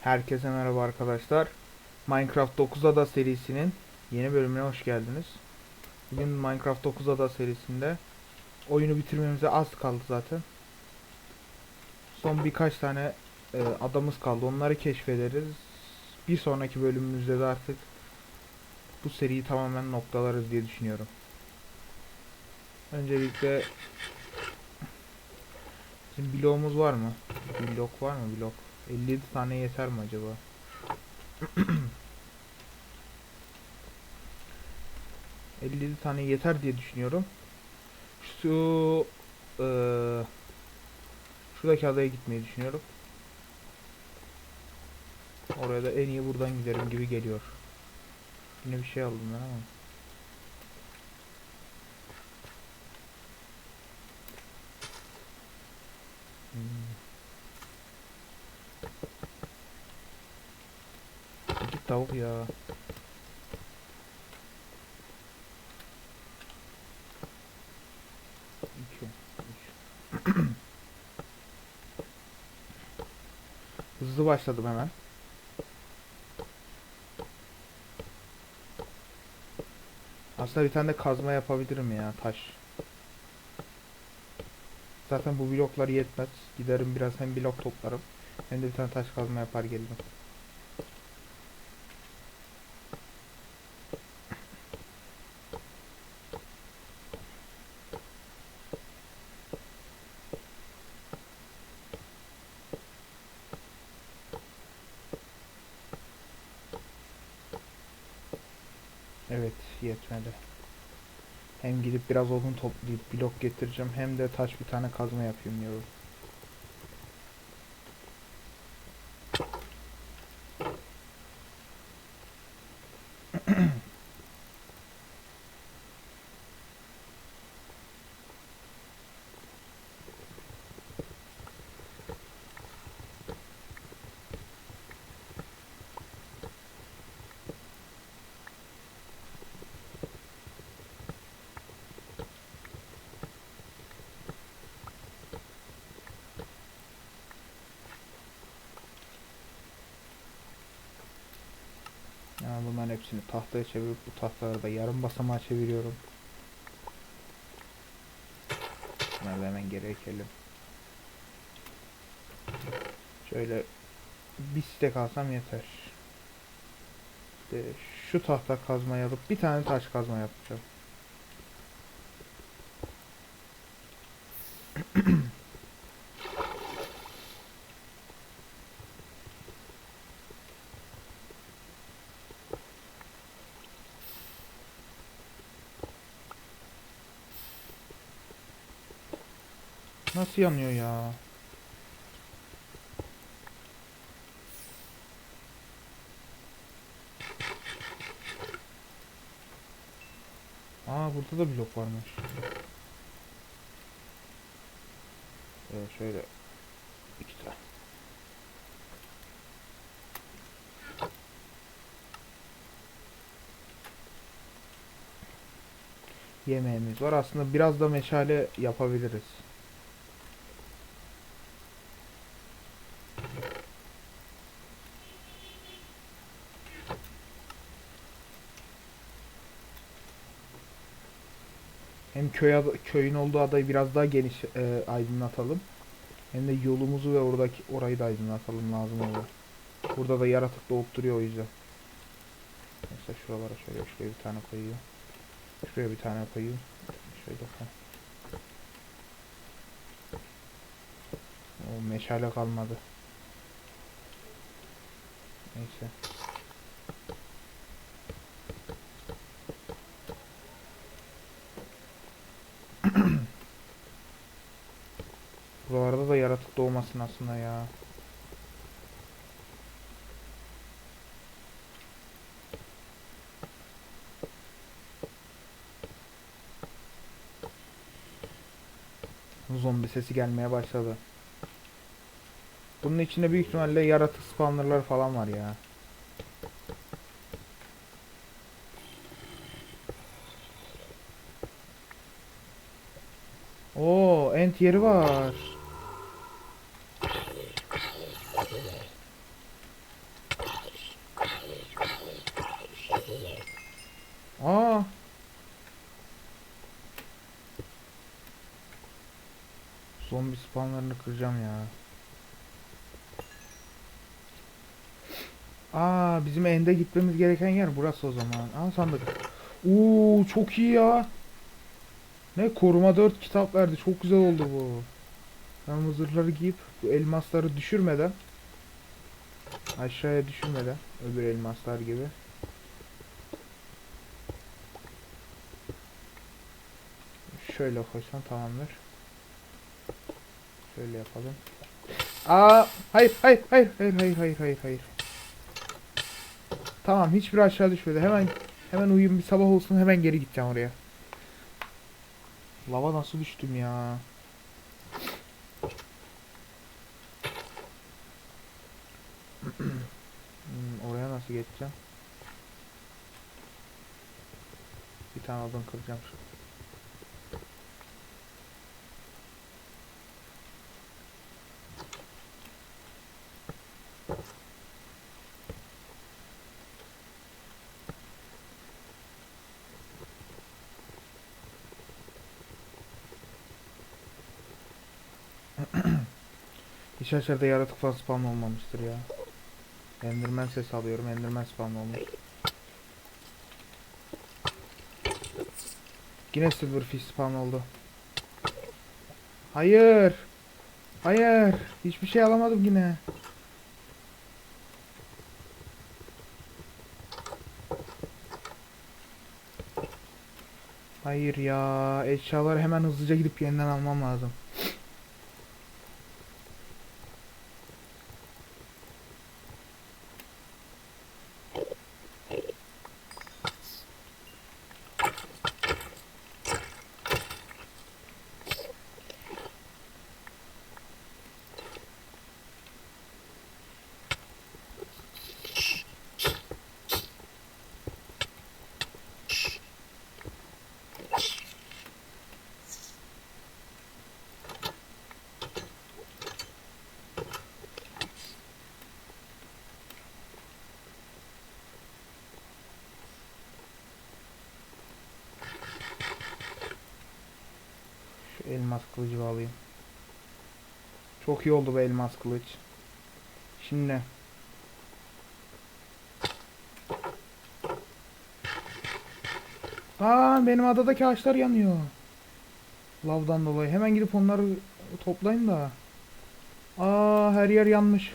Herkese merhaba arkadaşlar. Minecraft 9 Ada serisinin yeni bölümüne hoş geldiniz. Bugün Minecraft 9 Ada serisinde oyunu bitirmemize az kaldı zaten. Son birkaç tane e, adamız kaldı. Onları keşfederiz. Bir sonraki bölümümüzde de artık bu seriyi tamamen noktalarız diye düşünüyorum. Öncelikle Bizim bloğumuz var mı? Blok var mı blok? 57 tane yeter mi acaba? ...57 tane yeter diye düşünüyorum. Şu... eee şuradaki adaya gitmeyi düşünüyorum. Oraya da en iyi buradan giderim gibi geliyor. Yine bir şey aldım ben ama. Tavuk ya. İki. Hızlı başladım hemen. Aslında bir tane de kazma yapabilirim ya taş. Zaten bu bloklar yetmez. Giderim biraz hem blok toplarım hem de bir tane taş kazma yapar gelirim. Evet yetmedi. Hem gidip biraz odun toplayıp blok getireceğim hem de taş bir tane kazma yapayım diyorum. Hepsini tahtaya çevirip bu tahtaları da yarım basamağa çeviriyorum. Bunları hemen geri ekelim. Şöyle bir stek alsam yeter. İşte şu tahta kazmayı alıp bir tane taş kazma yapacağım. Nasıl yanıyor ya? Aa burada da blok varmış. Evet şöyle iki tane. Yemeğimiz var. Aslında biraz da meşale yapabiliriz. Hem köy köyün olduğu adayı biraz daha geniş e, aydınlatalım. Hem de yolumuzu ve oradaki orayı da aydınlatalım lazım olur. Burada da yaratık doğup duruyor o yüzden. Mesela şuralara şöyle şuraya bir tane koyuyor. Şuraya bir tane koyuyor. Şöyle koy. O meşale kalmadı. Neyse. Buralarda da yaratık doğmasın aslında ya. Zombi sesi gelmeye başladı. Bunun içinde büyük ihtimalle yaratık spawnerlar falan var ya. Oo, ent yeri var. Aa. Zombi spawnlarını kıracağım ya. Aa bizim ende gitmemiz gereken yer burası o zaman. Aa sandık. Oo çok iyi ya. Ne koruma 4 kitap verdi. Çok güzel oldu bu. Ben bu zırhları giyip bu elmasları düşürmeden aşağıya düşürmeden öbür elmaslar gibi şöyle koysam tamamdır. Şöyle yapalım. Aa hayır hayır hayır hayır hayır hayır hayır hayır. Tamam hiçbir aşağı düşmedi. Hemen hemen uyuyayım bir sabah olsun hemen geri gideceğim oraya. Lava nasıl düştüm ya? Hmm, oraya nasıl geçeceğim? Bir tane odun kıracağım şu. Hiç yaratık falan spawn olmamıştır ya. Enderman ses alıyorum. Enderman spawn olmuş. Yine silverfish spawn oldu. Hayır. Hayır. Hiçbir şey alamadım yine. Hayır ya. Eşyaları hemen hızlıca gidip yeniden almam lazım. Şu elmas kılıcı alayım. Çok iyi oldu bu elmas kılıç. Şimdi Aa benim adadaki ağaçlar yanıyor. Lavdan dolayı. Hemen gidip onları toplayın da. Aa her yer yanmış.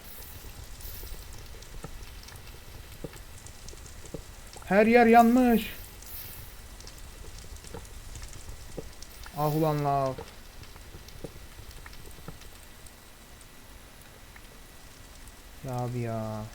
Her yer yanmış. Ah ulan lav. Ya abi ya.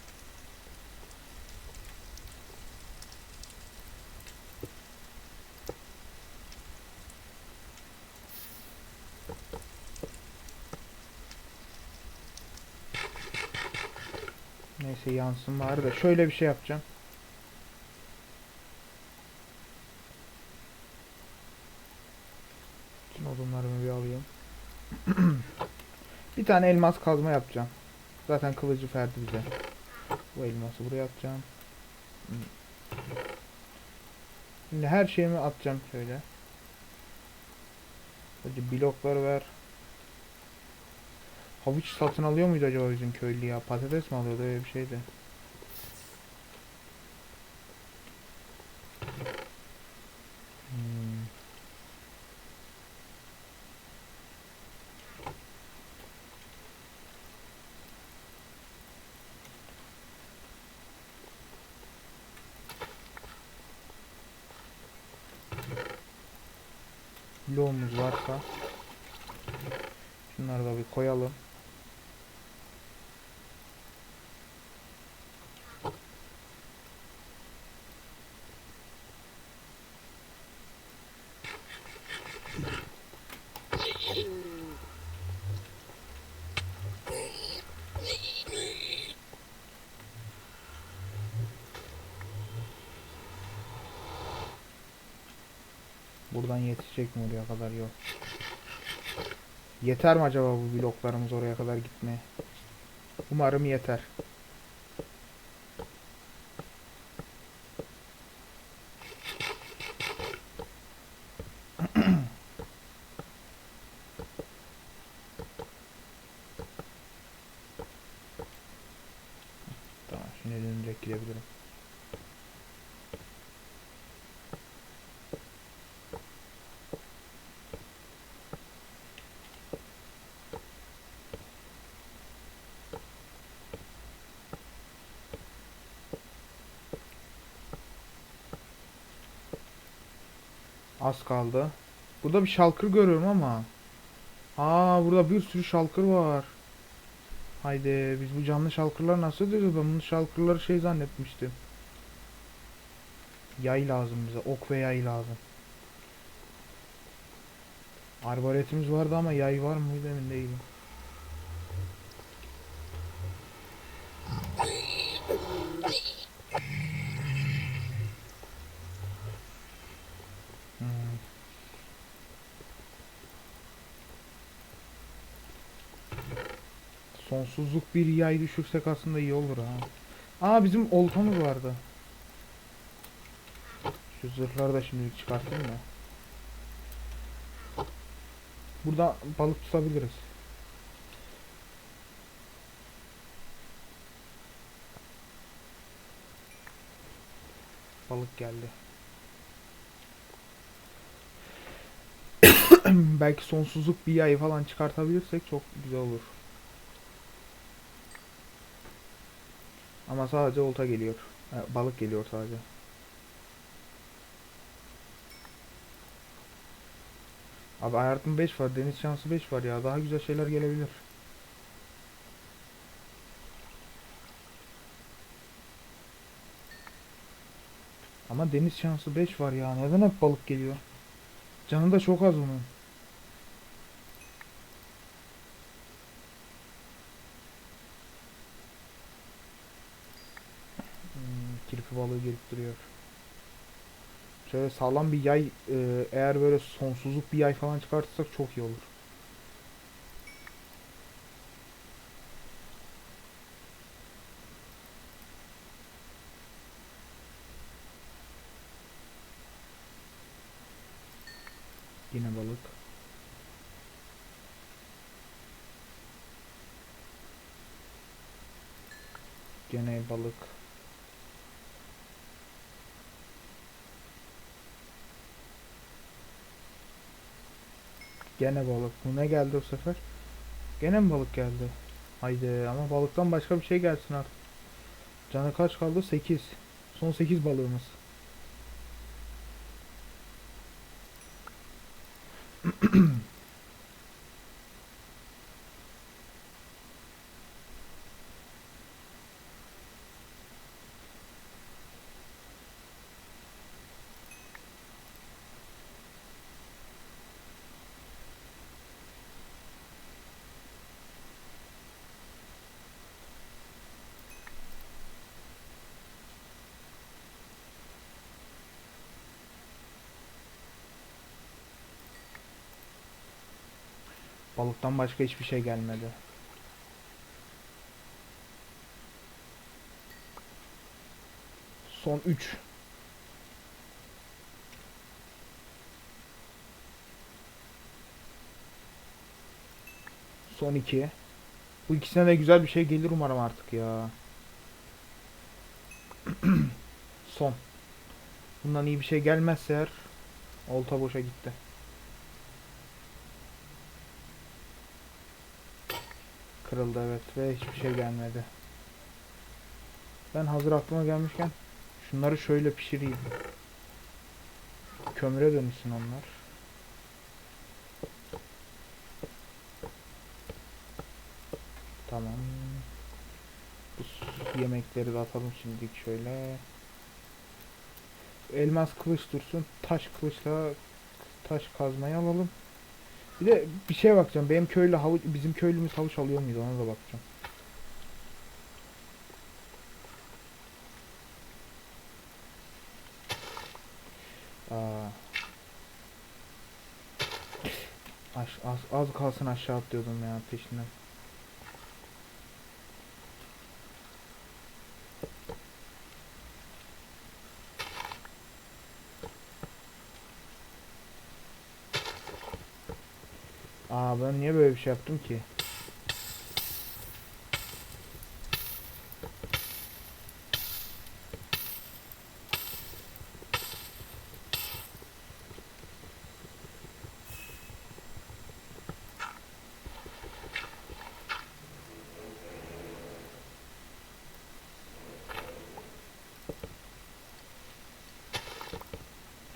Neyse yansın bari da şöyle bir şey yapacağım. Bütün odunlarımı bir alayım. bir tane elmas kazma yapacağım. Zaten kılıcı verdi bize. Bu elması buraya atacağım. Şimdi her şeyimi atacağım şöyle. Hadi blokları ver. Havuç satın alıyor muydu acaba bizim köylü ya? Patates mi alıyordu öyle bir şeydi. пока. Buradan yetişecek mi oraya kadar yok. Yeter mi acaba bu bloklarımız oraya kadar gitmeye? Umarım yeter. Az kaldı. Burada bir şalkır görüyorum ama. Aa burada bir sürü şalkır var. Haydi biz bu canlı şalkırlar nasıl diyoruz? Ben bunu şalkırları şey zannetmiştim. Yay lazım bize. Ok ve yay lazım. Arbaletimiz vardı ama yay var mıydı emin değilim. Hmm. Sonsuzluk bir yay düşürsek aslında iyi olur ha. Aa bizim oltamız vardı. Şu zırhları da şimdi çıkartayım da. Burada balık tutabiliriz. Balık geldi. Belki sonsuzluk bir yay falan çıkartabilirsek çok güzel olur. Ama sadece olta geliyor. Ha, balık geliyor sadece. Abi hayatım 5 var. Deniz şansı 5 var ya. Daha güzel şeyler gelebilir. Ama deniz şansı 5 var ya. Neden hep balık geliyor? Canı da çok az onun. Kirpi balığı gelip duruyor. Şöyle sağlam bir yay e, eğer böyle sonsuzluk bir yay falan çıkartırsak çok iyi olur. Yine balık. Gene balık. Gene balık. Bu ne geldi o sefer? Gene mi balık geldi? Haydi ama balıktan başka bir şey gelsin artık. Canı kaç kaldı? 8. Son 8 balığımız. Balıktan başka hiçbir şey gelmedi. Son 3. Son 2. Bu ikisine de güzel bir şey gelir umarım artık ya. Son. Bundan iyi bir şey gelmezse eğer olta boşa gitti. Kırıldı evet ve hiçbir şey gelmedi. Ben hazır aklıma gelmişken şunları şöyle pişireyim. Kömüre dönüşsün onlar. Tamam. Bu yemekleri de atalım şimdilik şöyle. Elmas kılıç dursun. Taş kılıçla taş kazmayı alalım. Bir de bir şeye bakacağım. Benim köylü havuç, bizim köylümüz havuç alıyor muydu ona da bakacağım. Aa. Aş, az, az kalsın aşağı atlıyordum ya peşinden. şey yaptım ki.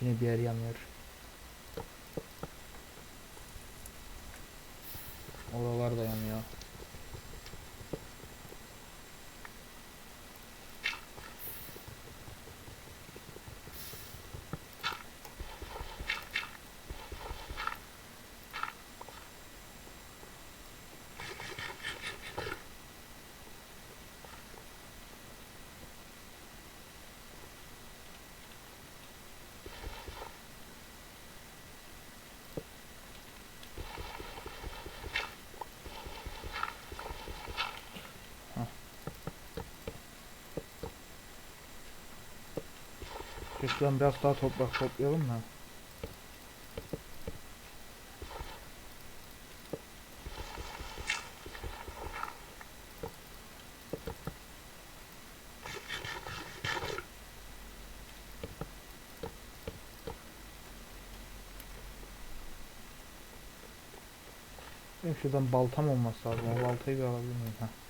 Yine bir yer yanıyor. Şuradan biraz daha toprak toplayalım da. Benim şuradan baltam olması lazım. O baltayı bir alabilir miyim? Heh.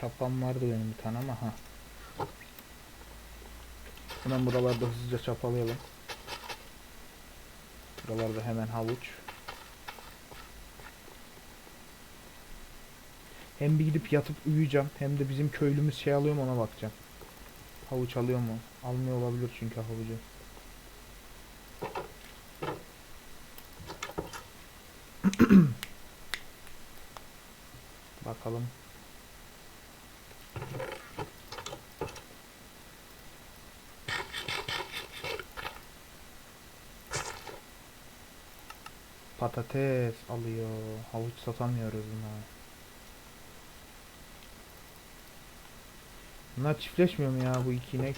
Çapam vardı benim bir tane ama ha. Hemen buralarda hızlıca çapalayalım. Buralarda hemen havuç. Hem bir gidip yatıp uyuyacağım hem de bizim köylümüz şey alıyor mu ona bakacağım. Havuç alıyor mu? Almıyor olabilir çünkü havucu. Bakalım. Patates alıyor. Havuç satamıyoruz buna. Bunlar çiftleşmiyor mu ya bu iki inek?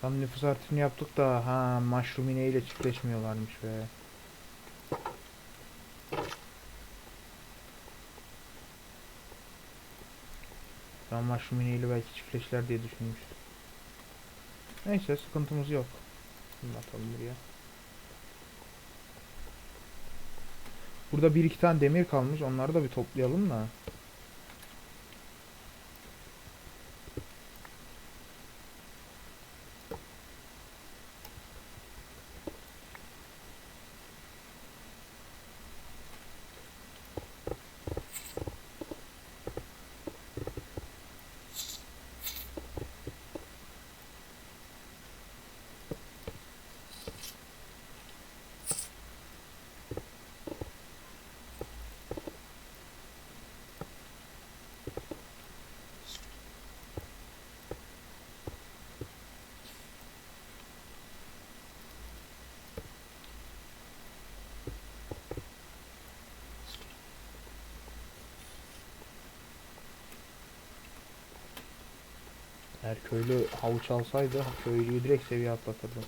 Tam nüfus artırını yaptık da ha mushroom ineğiyle çiftleşmiyorlarmış be. Ben mushroom ineğiyle belki çiftleşler diye düşünmüştüm. Neyse sıkıntımız yok. Bunu atalım buraya. Burada bir iki tane demir kalmış. Onları da bir toplayalım da. Eğer köylü havuç alsaydı köylüyü direkt seviye atlatırdı.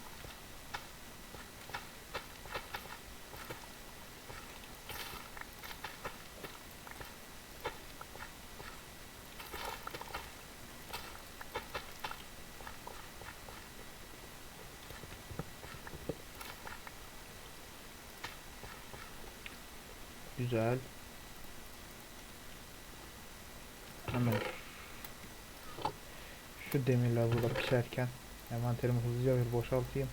Güzel. Hemen şu demirler burada pişerken envanterimi hızlıca bir boşaltayım.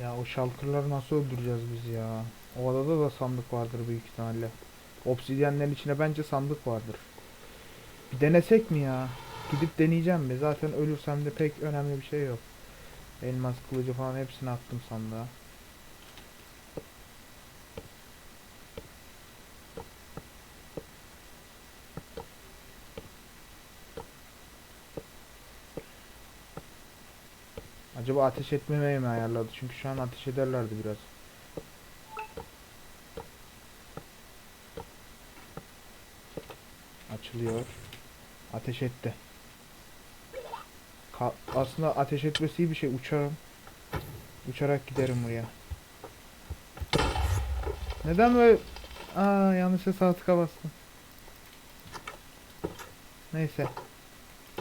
Ya o şalkırları nasıl öldüreceğiz biz ya? O adada da sandık vardır büyük ihtimalle. Obsidyenlerin içine bence sandık vardır. Bir denesek mi ya? Gidip deneyeceğim mi? Zaten ölürsem de pek önemli bir şey yok. Elmas kılıcı falan hepsini attım sandığa. Acaba ateş etmemeyi mi ayarladı? Çünkü şu an ateş ederlerdi biraz. Açılıyor. Ateş etti. Ka- aslında ateş etmesi iyi bir şey. Uçarım. Uçarak giderim buraya. Neden böyle... Aa yanlışa sağ tıka bastım. Neyse.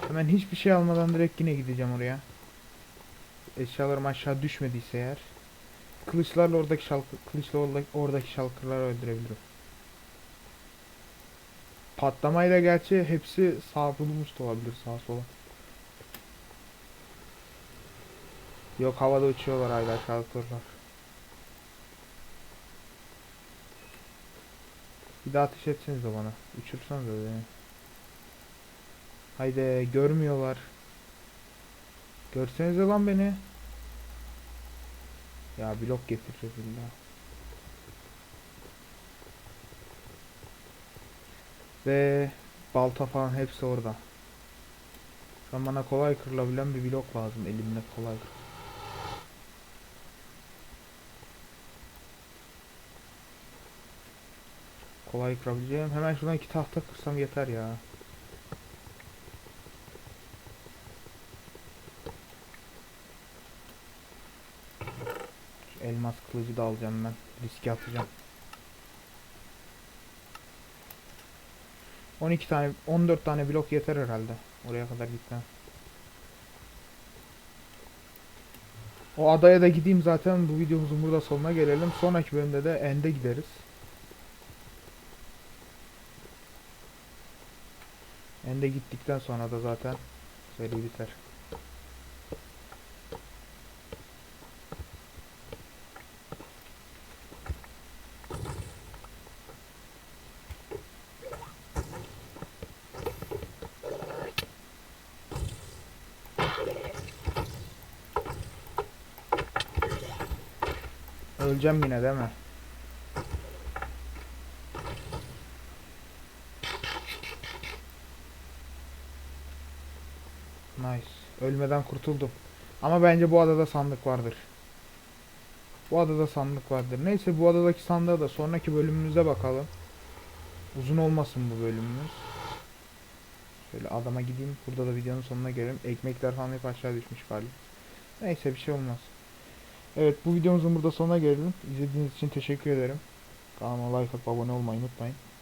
Hemen hiçbir şey almadan direkt yine gideceğim oraya. Eşyalarım aşağı düşmediyse eğer. Kılıçlarla oradaki şalkı, kılıçla oradaki, oradaki şalkırları öldürebilirim. Patlamayla gerçi hepsi savrulmuş da olabilir sağa sola. Yok havada uçuyorlar hala şalkırlar. Bir daha ateş etsenize bana. Uçursanız beni. Haydi görmüyorlar. Görsenize lan beni. Ya blok getireceğiz illa. Ve balta falan hepsi orada. Şu an bana kolay kırılabilen bir blok lazım elimle kolay. Kolay kırabileceğim. Hemen şuradan iki tahta kırsam yeter ya. Şu elmas kılıcı da alacağım ben. Riske atacağım. 12 tane 14 tane blok yeter herhalde. Oraya kadar gitmem. O adaya da gideyim zaten bu videomuzun burada sonuna gelelim. Sonraki bölümde de End'e gideriz. End'e gittikten sonra da zaten seri biter. Öleceğim yine değil mi? Ölmeden kurtuldum. Ama bence bu adada sandık vardır. Bu adada sandık vardır. Neyse bu adadaki sandığa da sonraki bölümümüzde bakalım. Uzun olmasın bu bölümümüz. Şöyle adama gideyim. Burada da videonun sonuna gelelim. Ekmekler falan hep aşağı düşmüş galiba. Neyse bir şey olmaz. Evet bu videomuzun burada sonuna gelelim. İzlediğiniz için teşekkür ederim. Kanalıma like atıp abone olmayı unutmayın.